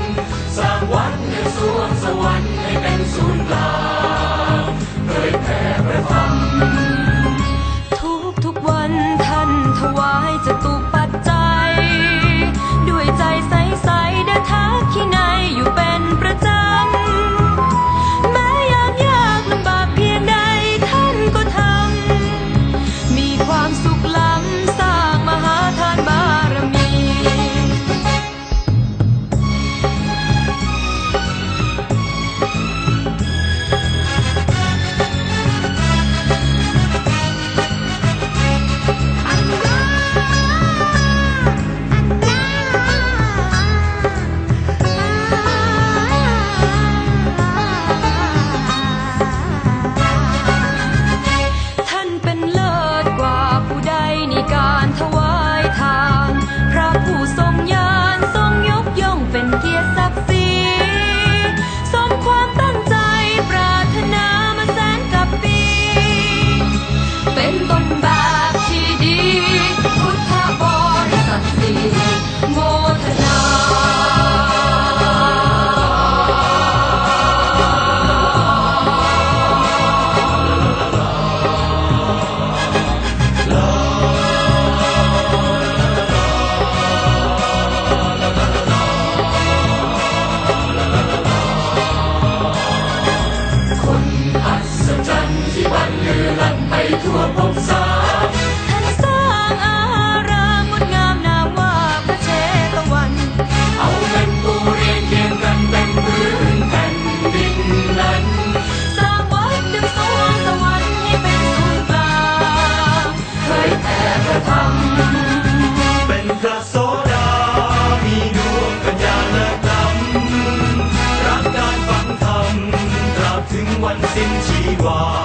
นั้นสร้างวัดในสวงสวรรค์ให้เป็นศูนย์กลางเผยแผ่พระธรรมทุกทุกวันท่านถวายจะตุก Bye.